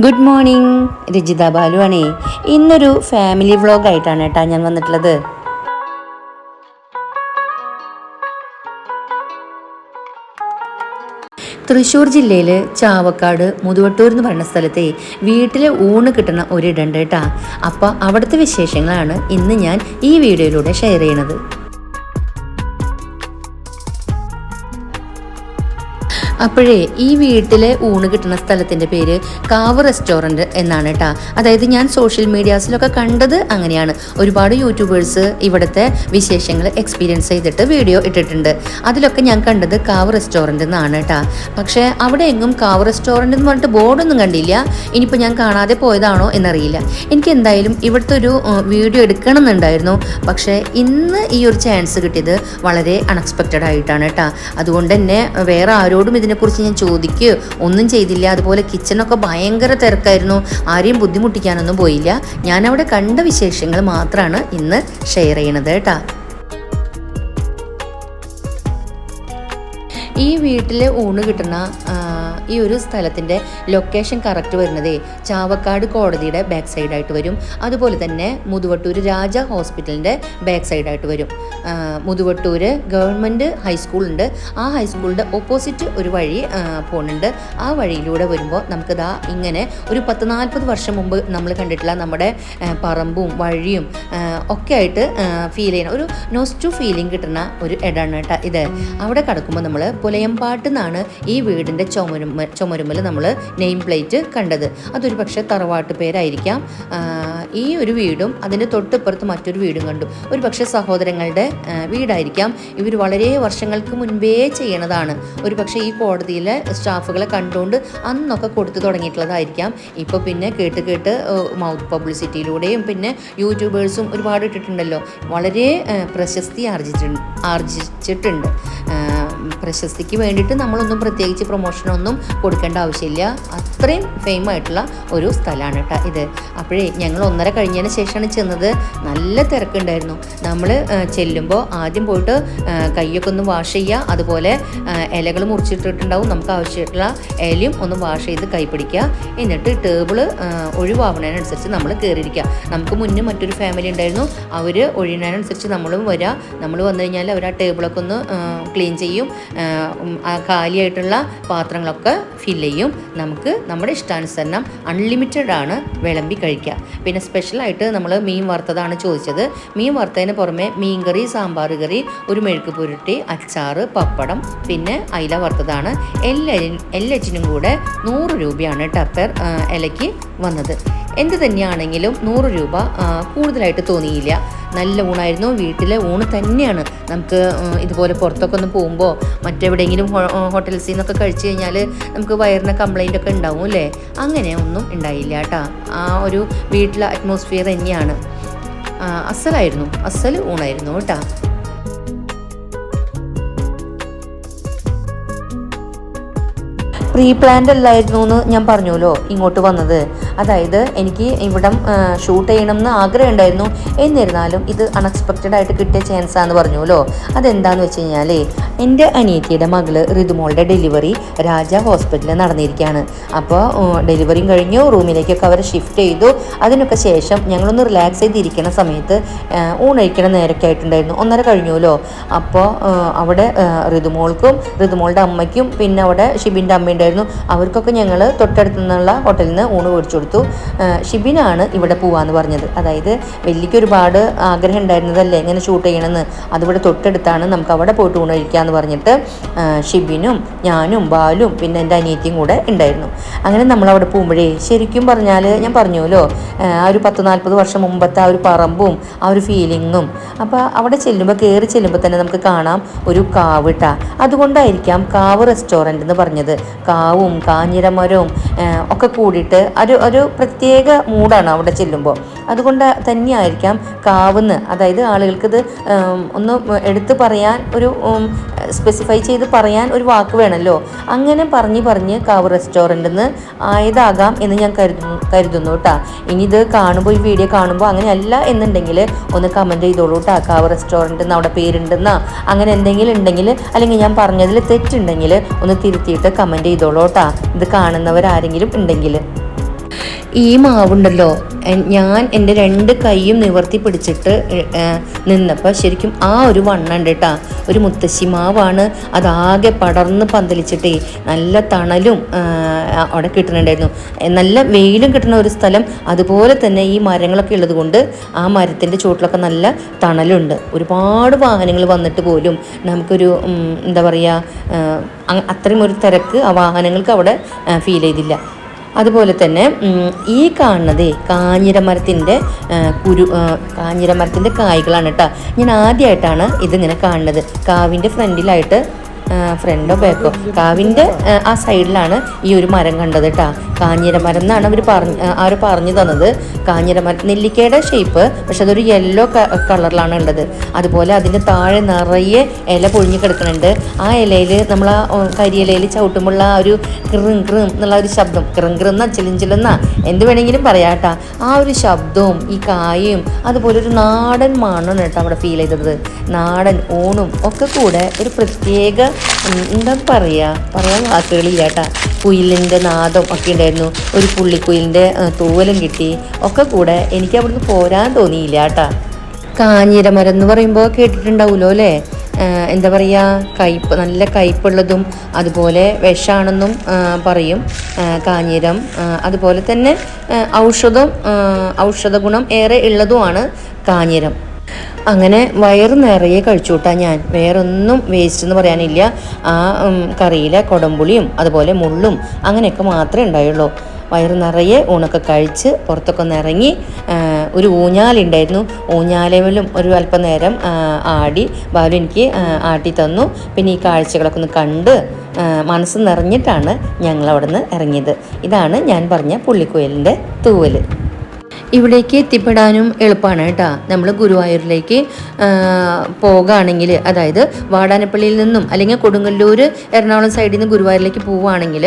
Good morning Rajitha Balu ആണേ ഇന്നൊരു family vlog ആയിട്ടാണ് കേട്ടോ ഞാൻ വന്നിട്ടുള്ളത്. തൃശ്ശൂർ ജില്ലയിൽ ചാവക്കാട് മുതുവട്ടൂർ എന്ന് പറയുന്ന സ്ഥലത്തെ വീട്ടിലെ ഊണ് കിട്ടുന്ന ഒരിടണ്ട് കേട്ടാ. അപ്പോൾ അവിടുത്തെ വിശേഷങ്ങളാണ് ഇന്ന് ഞാൻ ഈ വീഡിയോയിലൂടെ ഷെയർ ചെയ്യണത്. അപ്പോഴേ ഈ വീട്ടിലെ ഊണ് കിട്ടുന്ന സ്ഥലത്തിന്റെ പേര് കാവ് റെസ്റ്റോറന്റ് എന്നാണ് കേട്ടോ അതായത് ഞാൻ സോഷ്യൽ മീഡിയാസിലൊക്കെ കണ്ടത് അങ്ങനെയാണ്. ഒരുപാട് യൂട്യൂബേഴ്സ് ഇവിടുത്തെ വിശേഷങ്ങൾ എക്സ്പീരിയൻസ് ചെയ്തിട്ട് വീഡിയോ ഇട്ടിട്ടുണ്ട്. അതിലൊക്കെ ഞാൻ കണ്ടത് കാവ് റെസ്റ്റോറന്റ് എന്നാണ് കേട്ടോ പക്ഷേ അവിടെ എങ്ങും കാവ് റെസ്റ്റോറന്റ് എന്ന് പറഞ്ഞിട്ട് ബോർഡൊന്നും കണ്ടില്ല. ഇനിയിപ്പോൾ ഞാൻ കാണാതെ പോയതാണോ എന്നറിയില്ല. എനിക്ക് എന്തായാലും ഇവിടുത്തെ ഒരു വീഡിയോ എടുക്കണം എന്നുണ്ടായിരുന്നു. പക്ഷേ ഇന്ന് ഈ ഒരു ചാൻസ് കിട്ടിയത് വളരെ അൺഎക്സ്പെക്റ്റഡ് ആയിട്ടാണ് കേട്ടോ അതുകൊണ്ട് തന്നെ വേറെ ആരോടും ഇതിനെക്കുറിച്ച് ഞാൻ ചോദിക്കുകയോ ഒന്നും ചെയ്തില്ല. അതുപോലെ കിച്ചണൊക്കെ ഭയങ്കര തിരക്കായിരുന്നു. ആരെയും ബുദ്ധിമുട്ടിക്കാനൊന്നും പോയില്ല. ഞാൻ അവിടെ കണ്ട വിശേഷങ്ങൾ മാത്രമാണ് ഇന്ന് ഷെയർ ചെയ്യണത് കേട്ടോ. ഈ വീട്ടിൽ ഊണ് കിട്ടുന്ന ഈ ഒരു സ്ഥലത്തിന്റെ ലൊക്കേഷൻ കറക്റ്റ് വരുന്നത് ചാവക്കാട് കോടതിയുടെ ബാക്ക് സൈഡായിട്ട് വരും. അതുപോലെ തന്നെ മുതുവട്ടൂർ രാജ ഹോസ്പിറ്റലിന്റെ ബാക്ക് സൈഡായിട്ട് വരും. മുതുവട്ടൂർ ഗവൺമെന്റ് ഹൈസ്കൂളുണ്ട് ആ ഹൈസ്കൂളിന്റെ ഓപ്പോസിറ്റ് ഒരു വഴി പോകുന്നുണ്ട് ആ വഴിയിലൂടെ വരുമ്പോൾ നമുക്കിതാ ഇങ്ങനെ ഒരു പത്ത് നാൽപ്പത് വർഷം മുമ്പ് നമ്മൾ കണ്ടിട്ടുള്ള നമ്മുടെ പറമ്പും വഴിയും ഒക്കെ ആയിട്ട് ഫീൽ ചെയ്യുന്ന ഒരു നോസ്റ്റു ഫീലിംഗ് കിട്ടുന്ന ഒരു ഇടാണ് കേട്ടോ ഇത്. അവിടെ കിടക്കുമ്പോൾ നമ്മൾ പുലയമ്പാട്ട് എന്നാണ് ഈ വീടിന്റെ ചുമരുമ ചുമരുമൽ നമ്മൾ നെയിം പ്ലേറ്റ് കണ്ടത്. അതൊരു പക്ഷേ തറവാട്ട് പേരായിരിക്കാം. ഈ ഒരു വീടും അതിന്റെ തൊട്ടിപ്പുറത്ത് മറ്റൊരു വീടും കണ്ടു. ഒരു പക്ഷേ സഹോദരങ്ങളുടെ വീടായിരിക്കാം. ഇവർ വളരെ വർഷങ്ങൾക്ക് മുൻപേ ചെയ്യണതാണ്. ഒരു പക്ഷേ ഈ കോടതിയിലെ സ്റ്റാഫുകളെ കണ്ടുകൊണ്ട് അന്നൊക്കെ കൊടുത്തു തുടങ്ങിയിട്ടുള്ളതായിരിക്കാം. ഇപ്പോൾ പിന്നെ കേട്ട് കേട്ട് മൗത്ത് പബ്ലിസിറ്റിയിലൂടെയും പിന്നെ യൂട്യൂബേഴ്സും ഒരുപാട് ഇട്ടിട്ടുണ്ടല്ലോ. വളരെ പ്രശസ്തി ആർജിച്ചിട്ടുണ്ട് ആർജിച്ചിട്ടുണ്ട്. പ്രശസ്തിക്ക് വേണ്ടിയിട്ട് നമ്മളൊന്നും പ്രത്യേകിച്ച് പ്രൊമോഷനൊന്നും കൊടുക്കേണ്ട ആവശ്യമില്ല. അത്രയും ഫെയിം ആയിട്ടുള്ള ഒരു സ്ഥലമാണ് കേട്ടോ ഇത്. അപ്പോഴേ ഞങ്ങൾ ഒന്നര കഴിഞ്ഞതിന് ശേഷമാണ് ചെന്നത്. നല്ല തിരക്കുണ്ടായിരുന്നു. നമ്മൾ ചെല്ലുമ്പോൾ ആദ്യം പോയിട്ട് കൈയൊക്കെ ഒന്ന് വാഷ് ചെയ്യുക അതുപോലെ ഇലകൾ മുറിച്ചിട്ടിട്ടുണ്ടാവും. നമുക്ക് ആവശ്യമായിട്ടുള്ള ഇലയും ഒന്ന് വാഷ് ചെയ്ത് കൈ പിടിക്കുക. എന്നിട്ട് ടേബിൾ ഒഴിവാകുന്നതിനനുസരിച്ച് നമ്മൾ കയറിയിരിക്കുക നമുക്ക് മുന്നേ മറ്റൊരു ഫാമിലി ഉണ്ടായിരുന്നു. അവർ ഒഴിയുന്നതിനനുസരിച്ച് നമ്മളും വരിക നമ്മൾ വന്നു കഴിഞ്ഞാൽ അവർ ആ ടേബിളൊക്കെ ഒന്ന് ക്ലീൻ ചെയ്യും. കാലിയായിട്ടുള്ള പാത്രങ്ങളൊക്കെ ഫില്ല് ചെയ്യും. നമുക്ക് നമ്മുടെ ഇഷ്ടാനുസരണം അൺലിമിറ്റഡ് ആണ് വിളമ്പി കഴിക്കുക. പിന്നെ സ്പെഷ്യലായിട്ട് നമ്മൾ മീൻ വറുത്തതാണ് ചോദിച്ചത്. മീൻ വറുത്തതിന് പുറമെ മീൻ കറി സാമ്പാർ കറി ഒരു മെഴുക്ക് പുരട്ടി അച്ചാറ് പപ്പടം പിന്നെ അയില വറുത്തതാണ്. എല്ലാ എല്ലാറ്റിനും കൂടെ നൂറ് രൂപയാണ് ടപ്പർ ഇലയ്ക്ക് വന്നത്. എന്ത് തന്നെയാണെങ്കിലും നൂറ് രൂപ കൂടുതലായിട്ട് തോന്നിയില്ല. നല്ല ഊണായിരുന്നു. വീട്ടിലെ ഊണ് തന്നെയാണ്. നമുക്ക് ഇതുപോലെ പുറത്തൊക്കെ ഒന്ന് പോകുമ്പോൾ മറ്റെവിടെയെങ്കിലും ഹോട്ടൽസിൽ നിന്നൊക്കെ കഴിച്ചു കഴിഞ്ഞാൽ നമുക്ക് വയറിന് കംപ്ലൈന്റ് ഒക്കെ ഉണ്ടാവും അല്ലേ? അങ്ങനെ ഒന്നും ഉണ്ടായില്ല കേട്ടോ. ആ ഒരു വീട്ടിലെ അറ്റ്മോസ്ഫിയർ തന്നെയാണ്. അസലായിരുന്നു. അസൽ ഊണായിരുന്നു കേട്ടോ. പ്രീ പ്ലാൻഡ് അല്ലായിരുന്നു എന്ന് ഞാൻ പറഞ്ഞല്ലോ ഇങ്ങോട്ട് വന്നത്. അതായത് എനിക്ക് ഇവിടം ഷൂട്ട് ചെയ്യണം എന്ന് ആഗ്രഹം ഉണ്ടായിരുന്നു. എന്നിരുന്നാലും ഇത് അൺഎക്സ്പെക്റ്റഡ് ആയിട്ട് കിട്ടിയ ചാൻസ് ആണെന്ന് പറഞ്ഞല്ലോ അതെന്താന്ന് വെച്ച് കഴിഞ്ഞാൽ എന്റെ അനിയത്തിയുടെ മകൾ ഋതുമോളുടെ ഡെലിവറി രാജ ഹോസ്പിറ്റലിൽ നടന്നിരിക്കുകയാണ്. അപ്പോൾ ഡെലിവറിയും കഴിഞ്ഞു റൂമിലേക്കൊക്കെ അവരെ ഷിഫ്റ്റ് ചെയ്തു. അതിനൊക്കെ ശേഷം ഞങ്ങളൊന്ന് റിലാക്സ് ചെയ്തിരിക്കുന്ന സമയത്ത് ഊണഴിക്കണ നേരൊക്കെ ആയിട്ടുണ്ടായിരുന്നു. ഒന്നര കഴിഞ്ഞുല്ലോ അപ്പോൾ അവിടെ ഋതുമോൾക്കും ഋതുമോളുടെ അമ്മയ്ക്കും പിന്നെ അവിടെ ഷിബിന്റെ അമ്മ ഉണ്ടായിരുന്നു. അവർക്കൊക്കെ ഞങ്ങൾ തൊട്ടടുത്തു നിന്നുള്ള ഹോട്ടലിൽ നിന്ന് ഊണ് മേടിച്ചു കൊടുത്തു. ഷിബിനാണ് ഇവിടെ പോവാന്ന് പറഞ്ഞത്. അതായത് വലിയ ഒരുപാട് ആഗ്രഹം ഉണ്ടായിരുന്നതല്ലേ എങ്ങനെ ഷൂട്ട് ചെയ്യണമെന്ന് അതിവിടെ തൊട്ടടുത്താണ് നമുക്ക് അവിടെ പോയിട്ട് ഊണ് കഴിക്കാമെന്ന് പറഞ്ഞിട്ട് ഷിബിനും ഞാനും ബാലും പിന്നെ എന്റെ അനിയത്തിയും കൂടെ ഉണ്ടായിരുന്നു. അങ്ങനെ നമ്മൾ അവിടെ പോകുമ്പോഴേ ശരിക്കും പറഞ്ഞാൽ ഞാൻ പറഞ്ഞുല്ലോ ആ ഒരു പത്ത് നാൽപ്പത് വർഷം മുമ്പത്തെ ആ ഒരു പറമ്പും ആ ഒരു ഫീലിങ്ങും അപ്പോൾ അവിടെ ചെല്ലുമ്പോൾ കയറി ചെല്ലുമ്പോൾ തന്നെ നമുക്ക് കാണാം ഒരു കാവ് ഇട്ടാ അതുകൊണ്ടായിരിക്കാം കാവ് റെസ്റ്റോറന്റ് എന്ന് പറഞ്ഞത്. കാവും കാഞ്ഞിരമരവും ഒക്കെ കൂടിയിട്ട് ഒരു ഒരു പ്രത്യേക മൂഡാണ് അവിടെ ചെല്ലുമ്പോൾ അതുകൊണ്ട് തന്നെയായിരിക്കാം കാവുന്ന്. അതായത് ആളുകൾക്ക് ഇത് ഒന്ന് എടുത്ത് പറയാൻ ഒരു സ്പെസിഫൈ ചെയ്ത് പറയാൻ ഒരു വാക്ക് വേണമല്ലോ അങ്ങനെ പറഞ്ഞ് പറഞ്ഞ് കാവ് റെസ്റ്റോറന്റിൽ നിന്ന് ആയതാകാം എന്ന് ഞാൻ കരുതുന്നു കരുതുന്നു കേട്ടോ. ഇനി ഇത് കാണുമ്പോൾ ഈ വീഡിയോ കാണുമ്പോൾ അങ്ങനെയല്ല എന്നുണ്ടെങ്കിൽ ഒന്ന് കമന്റ് ചെയ്തോളൂ കേട്ടോ. കാവ് റെസ്റ്റോറന്റ് എന്ന് അവിടെ പേരുണ്ടെന്നാ. അങ്ങനെ എന്തെങ്കിലും ഉണ്ടെങ്കിൽ അല്ലെങ്കിൽ ഞാൻ പറഞ്ഞതിൽ തെറ്റുണ്ടെങ്കിൽ ഒന്ന് തിരുത്തിയിട്ട് കമന്റ് ചെയ്തോളൂ കേട്ടോ. ഇത് കാണുന്നവരാരെങ്കിലും ഉണ്ടെങ്കിൽ. ഈ മാവുണ്ടല്ലോ ഞാൻ എന്റെ രണ്ട് കൈയും നിവർത്തി പിടിച്ചിട്ട് നിന്നപ്പോൾ ശരിക്കും ആ ഒരു വണ്ണുണ്ട് കേട്ടാ ഒരു മുത്തശ്ശി മാവാണ് അതാകെ പടർന്ന് പന്തലിച്ചിട്ടേ നല്ല തണലും അവിടെ കിട്ടുന്നുണ്ടായിരുന്നു. നല്ല വെയിലും കിട്ടുന്ന ഒരു സ്ഥലം. അതുപോലെ തന്നെ ഈ മരങ്ങളൊക്കെ ഉള്ളത് കൊണ്ട് ആ മരത്തിന്റെ ചുവട്ടിലൊക്കെ നല്ല തണലുണ്ട്. ഒരുപാട് വാഹനങ്ങൾ വന്നിട്ട് പോലും നമുക്കൊരു എന്താ പറയുക അത്രയും ഒരു തിരക്ക് ആ വാഹനങ്ങൾക്ക് അവിടെ ഫീൽ ചെയ്തില്ല. അതുപോലെ തന്നെ ഈ കാണുന്നത് കാഞ്ഞിരമരത്തിന്റെ കുരു കാഞ്ഞിരമരത്തിന്റെ കായ്കളാണ് കേട്ടോ. ഞാൻ ആദ്യമായിട്ടാണ് ഇതിങ്ങനെ കാണുന്നത്. കാവിന്റെ ഫ്രണ്ടിലായിട്ട് ഫ്രണ്ടോ ബാക്കോ കാവിന്റെ ആ, സൈഡിലാണ് ഈ ഒരു മരം കണ്ടത് കേട്ടോ കാഞ്ഞിരമരം എന്നാണ് അവർ പറഞ്ഞ് ആര് പറഞ്ഞു തന്നത്. കാഞ്ഞിരമരം നെല്ലിക്കയുടെ ഷേപ്പ് പക്ഷെ അതൊരു യെല്ലോ കളറിലാണ് ഉള്ളത് അതുപോലെ അതിന്റെ താഴെ നിറയെ ഇല പൊഴിഞ്ഞ് കിടക്കുന്നുണ്ട്. ആ ഇലയിൽ നമ്മൾ ആ കരിയിലയിൽ ചവിട്ടുമ്പോഴുള്ള ആ ഒരു ക്രിം ക്രിം എന്നുള്ള ഒരു ശബ്ദം. ക്രിം ക്രിം എന്നാ ചിലിഞ്ചിലെന്നാ എന്ത് വേണമെങ്കിലും പറയാം ആ ഒരു ശബ്ദവും ഈ കായയും അതുപോലെ ഒരു നാടൻ മണ്ണാണ് കേട്ടോ അവിടെ ഫീൽ ചെയ്തത്. നാടൻ ഊണും ഒക്കെ കൂടെ ഒരു പ്രത്യേക എന്താ പറയുക പറയാൻ വാക്കുകളില്ല കേട്ടാ. കുയിലിന്റെ നാദം ഒക്കെ ഉണ്ടായിരുന്നു. ഒരു പുള്ളിക്കുയിലിന്റെ തൂവലും കിട്ടി. ഒക്കെ കൂടെ എനിക്ക് അവിടുന്ന് പോരാൻ തോന്നിയില്ല കേട്ടാ. കാഞ്ഞിരമരം എന്ന് പറയുമ്പോൾ കേട്ടിട്ടുണ്ടാവുമല്ലോ അല്ലേ? എന്താ പറയുക കയ്പ് നല്ല കയ്പുള്ളതും അതുപോലെ വിഷാണെന്നും പറയും. കാഞ്ഞിരം അതുപോലെ തന്നെ ഔഷധം ഔഷധ ഗുണം ഏറെ ഉള്ളതുമാണ് കാഞ്ഞിരം. അങ്ങനെ വയറ് നിറയെ കഴിച്ചുകൂട്ടാ ഞാൻ. വേറൊന്നും വേസ്റ്റ് എന്ന് പറയാനില്ല. ആ കറിയിലെ കൊടംപുളിയും അതുപോലെ മുള്ളും അങ്ങനെയൊക്കെ മാത്രമേ ഉണ്ടായുള്ളൂ. വയറ് നിറയെ ഊണൊക്കെ കഴിച്ച് പുറത്തൊക്കെ ഒന്ന് ഇറങ്ങി ഒരു ഊഞ്ഞാലുണ്ടായിരുന്നു ഊഞ്ഞാലേലും ഒരു അല്പനേരം ആടി. ബാലു എനിക്ക് ആട്ടി തന്നു. പിന്നെ ഈ കാഴ്ചകളൊക്കെ ഒന്ന് കണ്ട് മനസ്സ് നിറഞ്ഞിട്ടാണ് ഞങ്ങൾ അവിടെ നിന്ന് ഇറങ്ങിയത്. ഇതാണ് ഞാൻ പറഞ്ഞ പുള്ളിക്കുയലിന്റെ തൂവൽ ഇവിടേക്ക് എത്തിപ്പെടാനും എളുപ്പമാണ് കേട്ടോ. നമ്മൾ ഗുരുവായൂരിലേക്ക് പോകുകയാണെങ്കിൽ അതായത് വാടാനപ്പള്ളിയിൽ നിന്നും അല്ലെങ്കിൽ കൊടുങ്ങല്ലൂർ എറണാകുളം സൈഡിൽ നിന്ന് ഗുരുവായൂരിലേക്ക് പോവുകയാണെങ്കിൽ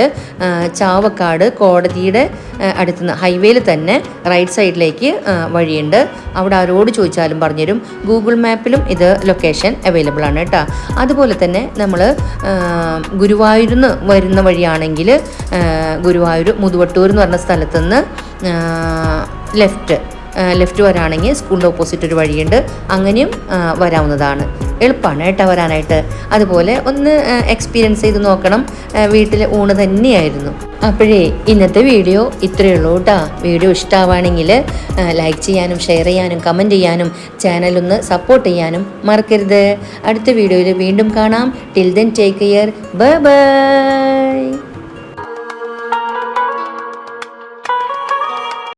ചാവക്കാട് കോടതിയുടെ അടുത്തുനിന്ന് അടുത്ത് നിന്ന് ഹൈവേയിൽ തന്നെ റൈറ്റ് സൈഡിലേക്ക് വഴിയുണ്ട്. അവിടെ ആരോട് ചോദിച്ചാലും പറഞ്ഞുതരും. ഗൂഗിൾ മാപ്പിലും ഇത് ലൊക്കേഷൻ അവൈലബിൾ ആണ് കേട്ടോ. അതുപോലെ തന്നെ നമ്മൾ ഗുരുവായൂരിൽ നിന്ന് വരുന്ന വഴിയാണെങ്കിൽ ഗുരുവായൂർ മുതുവട്ടൂർ എന്ന് പറഞ്ഞ സ്ഥലത്ത് നിന്ന് ലെഫ്റ്റ് ലെഫ്റ്റ് വരാണെങ്കിൽ സ്കൂളിന്റെ ഓപ്പോസിറ്റ് ഒരു വഴിയുണ്ട്. അങ്ങനെയും വരാവുന്നതാണ്. എളുപ്പമാണ് കേട്ടോ വരാനായിട്ട്. അതുപോലെ ഒന്ന് എക്സ്പീരിയൻസ് ചെയ്ത് നോക്കണം. വീട്ടിൽ ഊണ് തന്നെയായിരുന്നു. അപ്പോഴേ ഇന്നത്തെ വീഡിയോ ഇത്രയേ ഉള്ളൂ കേട്ടോ. വീഡിയോ ഇഷ്ടമാവുകയാണെങ്കിൽ ലൈക്ക് ചെയ്യാനും ഷെയർ ചെയ്യാനും കമന്റ് ചെയ്യാനും ചാനലൊന്ന് സപ്പോർട്ട് ചെയ്യാനും മറക്കരുത്. അടുത്ത വീഡിയോയിൽ വീണ്ടും കാണാം. Till then take care bye bye